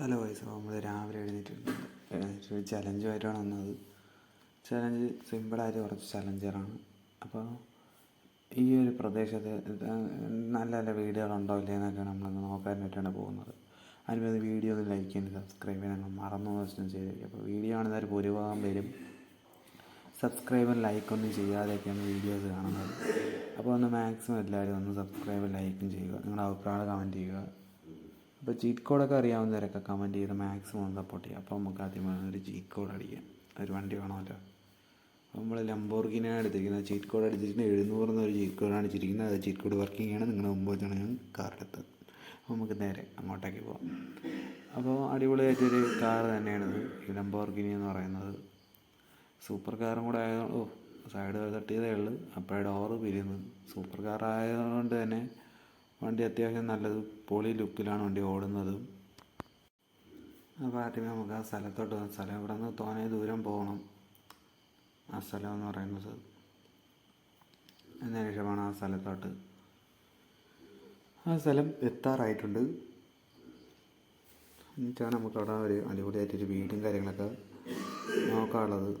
Hello guys നമ്മൾ രാവിലെ എഴുന്നേറ്റിട്ടുണ്ട്. എഴുന്നേറ്റ് ചലഞ്ച് ചലഞ്ചുമായിട്ടാണ് വന്നത്. ചലഞ്ച് സിമ്പിളായിട്ട് കുറച്ച് ചലഞ്ചറാണ് അപ്പോൾ ഈ ഒരു പ്രദേശത്ത് നല്ല നല്ല വീഡിയോകളുണ്ടോ ഇല്ലേ എന്നൊക്കെ നമ്മളൊന്ന് നോക്കാനായിട്ടാണ് പോകുന്നത്. അതിന് വീഡിയോ ഒന്ന് ലൈക്ക് ചെയ്യാൻ സബ്സ്ക്രൈബ് ചെയ്യാൻ നമ്മൾ മറന്നു വെച്ചിട്ടും ചെയ്തേക്കും അപ്പോൾ വീഡിയോ കാണുന്നവർ ഭൂരിഭാഗം പേരും സബ്സ്ക്രൈബും ലൈക്കൊന്നും ചെയ്യാതെയൊക്കെയാണ് വീഡിയോസ് കാണുന്നത്. അപ്പോൾ ഒന്ന് മാക്സിമം എല്ലാവരും ഒന്ന് സബ്സ്ക്രൈബും ലൈക്കും ചെയ്യുക. നിങ്ങളുടെ അഭിപ്രായം കമന്റ് ചെയ്യുക. അപ്പോൾ ചീറ്റ് കോഡൊക്കെ അറിയാവുന്നവരൊക്കെ കമന്റ് ചെയ്ത് മാക്സിമം സപ്പോർട്ട് ചെയ്യുക അപ്പോൾ നമുക്ക് ആദ്യം ഒരു ചീറ്റ് കോഡ് അടിക്കാം ഒരു വണ്ടി വേണമല്ലോ. അപ്പോൾ നമ്മൾ ലംബോർഗിനാണ് എടുത്തിരിക്കുന്നത്. ചീറ്റ് കോഡ് അടിച്ചിരിക്കുന്നത് എഴുന്നൂറ് എന്നൊരു ചീറ്റ് കോഡാണ് അടിച്ചിരിക്കുന്നത്. അത് ചീറ്റ് കോഡ് വർക്കിംഗ് ആണ് നിങ്ങളുടെ മുമ്പ് വെച്ചാണ് ഞാൻ കാർ എടുത്തത്. അപ്പോൾ നമുക്ക് നേരെ അങ്ങോട്ടേക്ക് പോകാം അപ്പോൾ അടിപൊളിയായിട്ടൊരു കാർ തന്നെയാണിത് ഈ ലംബോർഗിനി എന്ന് പറയുന്നത്. സൂപ്പർ കാറും കൂടെ ആയതുകൊണ്ട് ഓ സൈഡ് തട്ടിയതേ ഉള്ളൂ. അപ്പോൾ ഡോറ് പിരിയുന്നു സൂപ്പർ കാർ ആയതുകൊണ്ട് തന്നെ വണ്ടി അത്യാവശ്യം നല്ലത് പൊളി ലുക്കിലാണ് വണ്ടി ഓടുന്നത്. അപ്പോൾ ആദ്യമേ നമുക്ക് ആ സ്ഥലത്തോട്ട് പോകാം സ്ഥലം ഇവിടെ നിന്ന് തോനെ ദൂരം പോകണം. ആ സ്ഥലം എന്ന് പറയുന്നത്. എന്നതിന് ശേഷമാണ് ആ സ്ഥലത്തോട്ട്. ആ സ്ഥലം എത്താറായിട്ടുണ്ട്. എന്നിട്ടാണ് നമുക്ക് അവിടെ ഒരു അടിപൊളിയായിട്ടൊരു വീടും കാര്യങ്ങളൊക്കെ നോക്കാനുള്ളത്.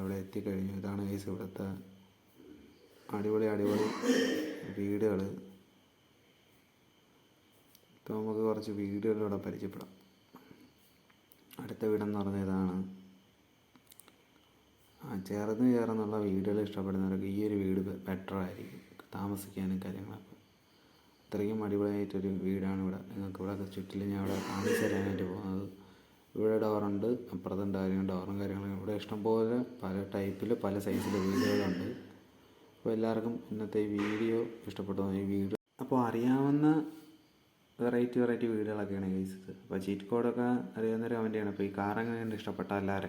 ഇവിടെ എത്തിക്കഴിഞ്ഞു. ഇതാണ് ഏസ് ഇവിടുത്തെ അടിപൊളി അടിപൊളി വീടുകൾ ഇപ്പോൾ നമുക്ക് കുറച്ച് വീടുകളിലൂടെ പരിചയപ്പെടാം. അടുത്ത വീടെന്ന് പറഞ്ഞ ഇതാണ്. ആ ചേർന്ന് ചേർന്നുള്ള വീടുകൾ ഇഷ്ടപ്പെടുന്നവർക്ക് ഈ ഒരു വീട് ബെറ്റർ ആയിരിക്കും. താമസിക്കാനും കാര്യങ്ങളൊക്കെ. അത്രയും അടിപൊളിയായിട്ടൊരു വീടാണ് ഇവിടെ. നിങ്ങൾക്ക് ഇവിടെ ചുറ്റിലും ഞാൻ ഇവിടെ കാണിച്ചു തരാനായിട്ട് പോകുന്നത്. ഇവിടെ ഡോറുണ്ട് അപ്പുറത്തുണ്ട് കാര്യം ഡോറും കാര്യങ്ങളും. ഇവിടെ ഇഷ്ടംപോലെ പല ടൈപ്പിൽ പല സൈസിൽ വീടുകളുണ്ട്. അപ്പോൾ എല്ലാവർക്കും ഇന്നത്തെ വീഡിയോ ഇഷ്ടപ്പെട്ടു ഈ വീഡിയോ അപ്പോൾ അറിയാവുന്ന വെറൈറ്റി വെറൈറ്റി വീടുകളൊക്കെയാണ് ഗൈസ് അപ്പോൾ ചീറ്റ് കോഡൊക്കെ അറിയാവുന്നവർ കമന്റ് ചെയ്യണം. അപ്പോൾ ഈ കാർ എങ്ങനെയുണ്ട്? ഇഷ്ടപ്പെട്ട എല്ലാവരും.